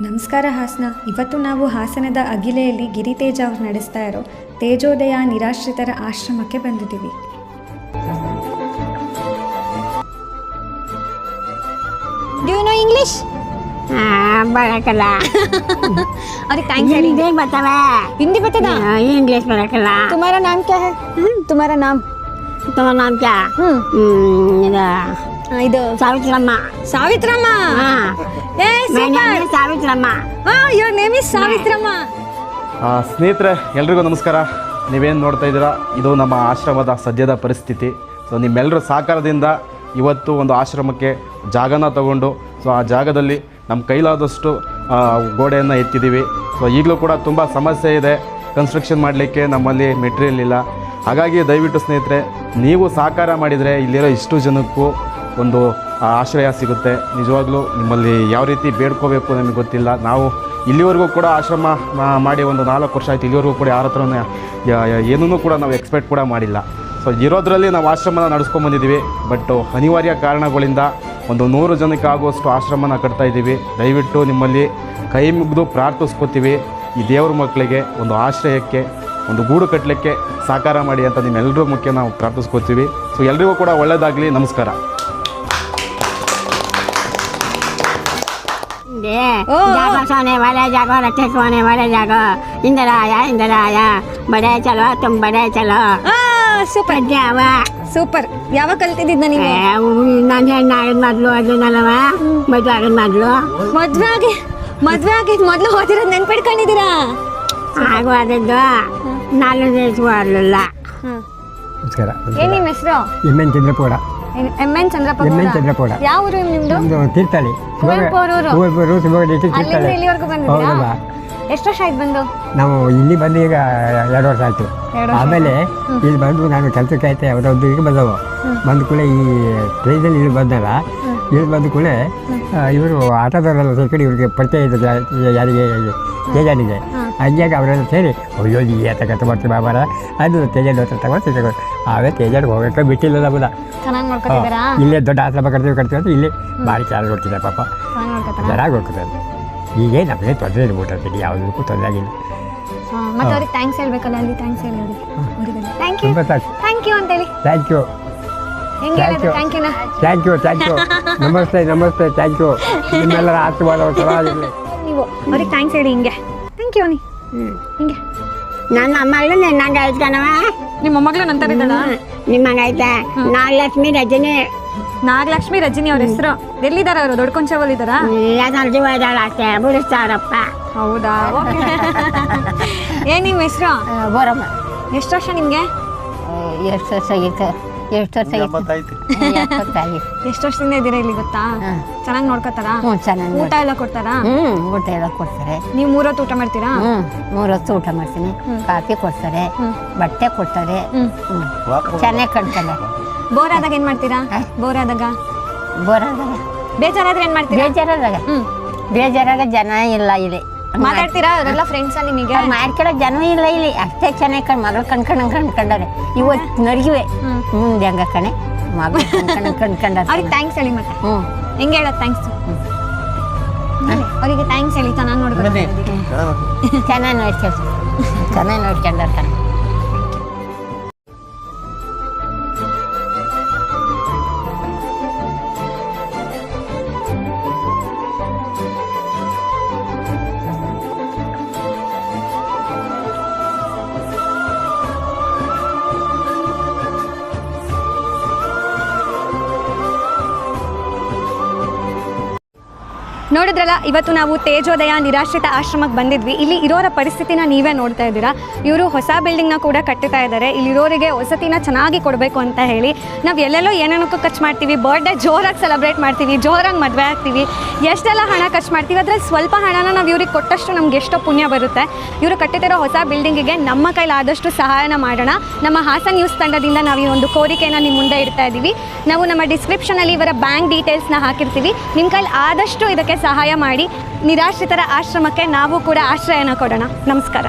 ನಮಸ್ಕಾರ ಹಾಸನ. ಇವತ್ತು ನಾವು ಹಾಸನದ ಅಗಿಲೆಯಲ್ಲಿ ಗಿರಿತೇಜ ಅವ್ರು ನಡೆಸ್ತಾ ಇರೋ ತೇಜೋದಯ ನಿರಾಶ್ರಿತರ ಆಶ್ರಮಕ್ಕೆ ಬಂದಿದ್ದೀವಿ. ಇಂಗ್ಲಿಷ್ ಬರಕಲ್ಲ. ಅದಕ್ಕೆ ಥ್ಯಾಂಕ್ಸ್ ಹೇಳಿ. ಹಿಂದಿ ಬರ್ತವೆ. ಹಿಂದಿ ಇಂಗ್ಲಿಷ್ ಬರಕಲ್ಲ. ತುಮಾರ ನಾಮ್ ಕ್ಯಾ ಹ್ಮ್. ತುಮಾರ ನಾಮ್? ತುಮಾರ ನಾಮ್ ಕ್ಯಾ? ಹ್ಞೂ ಇದು ಇದು ಸಾವಿತ್ರಮ್ಮ. ಸಾವಿತ್ರಮ್ಮ? ಹಾ ಏ My ಸಾವಿತ್ರಮ್ಮ. ಹಾ ಯುವರ್ ನೇಮ್ ಇಸ್ ಸಾವಿತ್ರಮ್ಮ. ಆ, ಸ್ನೇಹಿತರೆ ಎಲ್ರಿಗೂ ನಮಸ್ಕಾರ. ನೀವೇನು ನೋಡ್ತಾ ಇದ್ದೀರಾ? ಇದು ನಮ್ಮ ಆಶ್ರಮದ ಸದ್ಯದ ಪರಿಸ್ಥಿತಿ. ಸೊ ನಿಮ್ಮೆಲ್ಲರ ಸಹಕಾರದಿಂದ ಇವತ್ತು ಒಂದು ಆಶ್ರಮಕ್ಕೆ ಜಾಗನ ತಗೊಂಡು ಸೊ ಆ ಜಾಗದಲ್ಲಿ ನಮ್ಮ ಕೈಲಾದಷ್ಟು ಗೋಡೆಯನ್ನು ಎತ್ತಿದ್ದೀವಿ. ಸೊ ಈಗಲೂ ಕೂಡ ತುಂಬ ಸಮಸ್ಯೆ ಇದೆ. ಕನ್ಸ್ಟ್ರಕ್ಷನ್ ಮಾಡಲಿಕ್ಕೆ ನಮ್ಮಲ್ಲಿ ಮೆಟೀರಿಯಲ್ ಇಲ್ಲ. ಹಾಗಾಗಿ ದಯವಿಟ್ಟು ಸ್ನೇಹಿತರೆ ನೀವು ಸಹಕಾರ ಮಾಡಿದರೆ ಇಲ್ಲಿರೋ ಇಷ್ಟು ಜನಕ್ಕೂ ಒಂದು ಆಶ್ರಯ ಸಿಗುತ್ತೆ. ನಿಜವಾಗ್ಲೂ ನಿಮ್ಮಲ್ಲಿ ಯಾವ ರೀತಿ ಬೇಡ್ಕೋಬೇಕು ನಮಗೆ ಗೊತ್ತಿಲ್ಲ. ನಾವು ಇಲ್ಲಿವರೆಗೂ ಕೂಡ ಆಶ್ರಮ ಮಾಡಿ ಒಂದು ನಾಲ್ಕು ವರ್ಷ ಆಯಿತು. ಇಲ್ಲಿವರೆಗೂ ಕೂಡ ಯಾರ ಹತ್ರನೂ ಏನೂ ಕೂಡ ನಾವು ಎಕ್ಸ್ಪೆಕ್ಟ್ ಕೂಡ ಮಾಡಿಲ್ಲ. ಸೊ ಇರೋದರಲ್ಲಿ ನಾವು ಆಶ್ರಮನ ನಡೆಸ್ಕೊಂಬಂದಿದ್ದೀವಿ ಬಟ್ ಅನಿವಾರ್ಯ ಕಾರಣಗಳಿಂದ ಒಂದು ನೂರು ಜನಕ್ಕೆ ಆಗುವಷ್ಟು ಆಶ್ರಮನ ಕಟ್ತಾ ಇದ್ದೀವಿ. ದಯವಿಟ್ಟು ನಿಮ್ಮಲ್ಲಿ ಕೈ ಮುಗಿದು ಪ್ರಾರ್ಥಿಸ್ಕೋತೀವಿ. ಈ ದೇವ್ರ ಮಕ್ಕಳಿಗೆ ಒಂದು ಆಶ್ರಯಕ್ಕೆ, ಒಂದು ಗೂಡು ಕಟ್ಟಲಿಕ್ಕೆ ಸಹಕಾರ ಮಾಡಿ ಅಂತ ನಿಮ್ಮೆಲ್ಲರೂ ಮುಖ್ಯ ನಾವು ಪ್ರಾರ್ಥಿಸ್ಕೋತೀವಿ. ಸೊ ಎಲ್ರಿಗೂ ಕೂಡ ಒಳ್ಳೆಯದಾಗಲಿ ನಮಸ್ಕಾರ. ಹಿಂದೆ ಜಾಗ ಸೋನೆ वाले जागो रखे सोने वाले जागो इंदर आया इंदर आया बड़े चलो तुम बड़े चलो ಸೂಪರ್ ಜಾವ ಸೂಪರ್ ಯಾವಾಗ ಕಲ್ತಿದ್ದ ನೀವು ನಾನು ಹೆಣ್ಣು ಆಗಿದ್ ಮೊದಲು ಅದನ್ನಲ್ಲವ ಮದುವೆ ಆಗಿದ್ ಮೊದಲು ಮದ್ವೆ ಆಗಿ ಮದ್ವೆ ಆಗಿ ಮೊದ್ಲು ಹೋದಿರೋದ್ ನೆನ್ಪಿಡ್ಕೊಂಡಿದ್ದೀರಾ ಆಗು ಆದದ್ದು ನಾಲ್ಕು ದಿವಸ ಬರಲಿಲ್ಲ ನಮಸ್ಕಾರ ಏನ್ ನಿಮ್ ಹೆಸರು M N ಚಂದ್ರಪೋಡ M N Chandrappa M N Gowda. ಚಂದ್ರಪೋಡ ಯಾವ ಊರು ನಿಮ್ದು? ನಮ್ದು ತೀರ್ಥಹಳ್ಳಿ. ಕುವೆಂಪು ಅವ್ರ ಊರು. ಶಿವಮೊಗ್ಗ ಡಿಸ್ಟಿಕ್ ಅಲ್ಲಿಂದ ತೀರ್ಥಹಳ್ಳಿ. ಇಲ್ಲಿವರೆಗೂ ಬಂದಿದ್ದೀರಾ? ಹೌದಲ್ಲ ಎಷ್ಟು ವರ್ಷ ಆಯ್ತು ಬಂದು? ನಾವು ಇಲ್ಲಿ ಬಂದು ಈಗ ಎರಡು ವರ್ಷ ಆಯ್ತು. ಎರಡು ವರ್ಷ ಆಮೇಲೆ ಇಲ್ಲಿ ಬಂದು ನಾನು ಕೆಲಸಕ್ಕೆ ಆಯ್ತು ಅವರೊಂದು ಈಗ ಬಂದವು. ಬಂದ ಕೂಡಲೇ ಈ ಟ್ರೈನಲ್ಲಿ ಇಲ್ಲಿ ಬಂದಲ್ಲ. ಇಲ್ಲಿ ಬಂದ ಕೂಡಲೇ ಇವರು ಆಟೋದವರೆಲ್ಲ ಸೇರ್ಕೊಂಡು ಇವ್ರಿಗೆ ಪರಿಚಯ ಇದೆ ಯಾರಿಗೆ ತೇಜಾನಿಗೆ ಹಂಗಾಗಿ ಅವರೆಲ್ಲ ಸೇರಿ ಅಯ್ಯೋ ಈ ಆತ ಕತ್ತ ಮಾಡ್ತೀವಿ ಬಾಬಾರ? ಅದು ತೇಜಾನ್ ಹತ್ರ ತಗೊಂಡು ತಗೊಂಡು ಅವೇ ತೇಜಡ್ ಹೋಗೋಕೆ ಬಿಟ್ಟಿಲ್ಲ ನಮ್ಮದ ಇಲ್ಲೇ ದೊಡ್ಡ ಆಶ್ರಮ ಕಟ್ತೀವಿ ಕಟ್ತೀವಿ ಅಂತ ಇಲ್ಲಿ ಭಾರಿ ಚೆನ್ನಾಗಿ ಕೊಡ್ತಿದ್ದೆ ಪಾಪ. ಚೆನ್ನಾಗಿ ನೋಡ್ಕೊತಾರ ಈಗೇ ನಮಗೆ ತೊಂದರೆ ಇಲ್ಲ ಊಟದಲ್ಲಿ ಯಾವುದಕ್ಕೂ ತೊಂದರೆ ಆಗಿಲ್ಲ. ಮತ್ತೆ ಅವ್ರಿಗೆ ಥ್ಯಾಂಕ್ಸ್ ಹೇಳ್ಬೇಕಲ್ಲ ಅಲ್ಲಿ ಥ್ಯಾಂಕ್ಸ್ ಹೇಳಿ ಅವ್ರಿಗೆ. ಥ್ಯಾಂಕ್ ಯು ಥ್ಯಾಂಕ್ ಯು ಅಂತೇಳಿ. Thank you. Thank you thank you ನಮಸ್ತೆ ನಮಸ್ತೆ ಥ್ಯಾಂಕ್ ಯು ನಿಮ್ಮೆಲ್ಲರ ಆಶೀರ್ವಾದ ಚೆನ್ನಾಗಿರಲಿ ನೀವು ಅವ್ರಿಗೆ ಥ್ಯಾಂಕ್ಸ್ ಹೇಳಿ ಹಿಂಗೆ. ಥ್ಯಾಂಕ್ ಯು ನೀ ಹಿಂಗೆ. ನನ್ನ ಮಗಳು ನನ್ನ ಐತ್ಕಣವ ನಿಮ್ಮ ಮೊಮ್ಮಗಳು ನಂತರ ಇದ್ದಾಳ? ನಿಮ್ಮಂಗೆ ಐತೆ ನಾಗಲಕ್ಷ್ಮಿ ರಜನಿ. ನಾಗಲಕ್ಷ್ಮಿ ರಜನಿ ಅವ್ರ ಹೆಸರು. ಎಲ್ಲಿದಾರ ಅವರು? ದೊಡ್ಡ ಕೊಂಚವಲ್ ಇದ್ದಾರಾ? ಎಲ್ಲ ಜೀವ ಇದ್ದಾಳ ಅಷ್ಟೇ. ಬಿಡಿಸ್ತಾರಪ್ಪ ಹೌದಾ? ಏನ್ ನಿಮ್ಮ ಹೆಸರು? ಬೋರಮ್ಮ. ಎಷ್ಟು ವರ್ಷ ನಿಮ್ಗೆ? ಎಷ್ಟು ವರ್ಷ ಆಗಿತ್ತು ಎಷ್ಟು ವರ್ಷ ಆಗಿತ್ತು ಎಪ್ಪತ್ತಾಗಿ ಎಷ್ಟು ವರ್ಷದಿಂದ ಇದ್ದೀರಾ ಇಲ್ಲಿ ಗೊತ್ತಾ? ಹ್ಮ್. ಚೆನ್ನಾಗಿ ನೋಡ್ಕೊತಾರಾ? ಹ್ಞೂ ಚೆನ್ನಾಗಿ ಊಟ ಎಲ್ಲ ಕೊಡ್ತಾರಾ? ಹ್ಞೂ ಊಟ ಎಲ್ಲ ಕೊಡ್ತಾರೆ. ನೀವು ಮೂರೊತ್ತು ಊಟ ಮಾಡ್ತೀರಾ? ಹ್ಞೂ ಮೂರು ಹೊತ್ತು ಊಟ ಮಾಡ್ತೀನಿ. ಕಾಫಿ ಕೊಡ್ತಾರೆ ಬಟ್ಟೆ ಕೊಡ್ತಾರೆ. ಹ್ಮ್. ಹ್ಞೂ. ಚೆನ್ನಾಗಿ ಕಟ್ತಾರೆ ಬೋರ್ ಆದಾಗ ಏನ್ ಮಾಡ್ತೀರಾ? ಬೋರ್ ಆದಾಗ? ಬೋರಾದಾಗ ಬೇಜಾರಾದ್ರೆ ಏನ್ ಮಾಡ್ತೀರಾ? ಬೇಜಾರಾದಾಗ. ಹ್ಮ್ ಬೇಜಾರಾಗ ಜನ ಇಲ್ಲ ಇಲ್ಲಿ. ಮಾತಾಡ್ತೀರಾ? ಅವರೆಲ್ಲ ಫ್ರೆಂಡ್ಸ್ ನಿಮಗೆ? ಮಾಡ್ಕೊಳ್ಳೋ ಜನ ಇಲ್ಲ ಇಲ್ಲಿ. ಅಷ್ಟೇ ಚೆನ್ನಾಗಿ ಕಣ್ ಮಗಳು ಕಣ್ಕಂಡ್ ಕಣ್ಕೊಂಡವ್ರೆ ಇವತ್ತು ನಡಗಿವೆ ಮುಂದೆ ಹಂಗ ಕಣೆ. ಮಗಳು ಕಣ್ಕಂಡ್ ಕಣ್ಕೊಂಡಾರ ಅವ್ರಿಗೆ ಥ್ಯಾಂಕ್ಸ್ ಹೇಳಿ ಮತ್ತೆ. ಹ್ಞೂ. ಹೆಂಗೆ ಹೇಳೋದು ಥ್ಯಾಂಕ್ಸ್ ಅವರಿಗೆ ಥ್ಯಾಂಕ್ಸ್ ಹೇಳಿ ಚೆನ್ನಾಗಿ ನೋಡ್ಕೊಂಡು ಚೆನ್ನಾಗಿ ನೋಡ್ಕೊಂಡು ಚೆನ್ನಾಗಿ ನೋಡ್ಕೊಂಡಾರ ನೋಡಿದ್ರಲ್ಲ, ಇವತ್ತು ನಾವು ತೇಜೋದಯ ನಿರಾಶ್ರಿತ ಆಶ್ರಮಕ್ಕೆ ಬಂದಿದ್ವಿ. ಇಲ್ಲಿ ಇರೋರ ಪರಿಸ್ಥಿತಿನ ನೀವೇ ನೋಡ್ತಾ ಇದ್ದೀರಾ? ಇವರು ಹೊಸ ಬಿಲ್ಡಿಂಗ್ನ ಕೂಡ ಕಟ್ಟುತ್ತಾ ಇದ್ದಾರೆ. ಇಲ್ಲಿರೋರಿಗೆ ವಸತಿನ ಚೆನ್ನಾಗಿ ಕೊಡಬೇಕು ಅಂತ ಹೇಳಿ. ನಾವು ಎಲ್ಲೆಲ್ಲೋ ಏನೇನಕ್ಕೂ ಖರ್ಚು ಮಾಡ್ತೀವಿ. ಬರ್ಡೇ ಜೋರಾಗಿ ಸೆಲೆಬ್ರೇಟ್ ಮಾಡ್ತೀವಿ. ಜೋರಾಗಿ ಮದುವೆ ಆಗ್ತೀವಿ. ಎಷ್ಟೆಲ್ಲ ಹಣ ಖರ್ಚು ಮಾಡ್ತೀವಿ. ಅದರಲ್ಲಿ ಸ್ವಲ್ಪ ಹಣನ ನಾವು ಇವ್ರಿಗೆ ಕೊಟ್ಟಷ್ಟು ನಮ್ಗೆ ಎಷ್ಟೋ ಪುಣ್ಯ ಬರುತ್ತೆ. ಇವರು ಕಟ್ಟಿತಿರೋ ಹೊಸ ಬಿಲ್ಡಿಂಗಿಗೆ ನಮ್ಮ ಕೈಲಾದಷ್ಟು ಸಹಾಯನ ಮಾಡೋಣ. ನಮ್ಮ ಹಾಸನ್ ನ್ಯೂಸ್ ತಂಡದಿಂದ ನಾವು ಈ ಒಂದು ಕೋರಿಕೆಯನ್ನು ನಿಮ್ಮ ಮುಂದೆ ಇಡ್ತಾ ಇದ್ದೀವಿ ನಾವು ನಮ್ಮ ಡಿಸ್ಕ್ರಿಪ್ಷನಲ್ಲಿ ಇವರ ಬ್ಯಾಂಕ್ ಡೀಟೇಲ್ಸ್ನ ಹಾಕಿರ್ತೀವಿ. ನಿಮ್ಮ ಕೈಲಿ ಆದಷ್ಟು ಇದಕ್ಕೆ ಸಹಾಯ ಮಾಡಿ ನಿರಾಶ್ರಿತರ ಆಶ್ರಮಕ್ಕೆ ನಾವು ಕೂಡ ಆಶ್ರಯನ ಕೊಡೋಣ. ನಮಸ್ಕಾರ.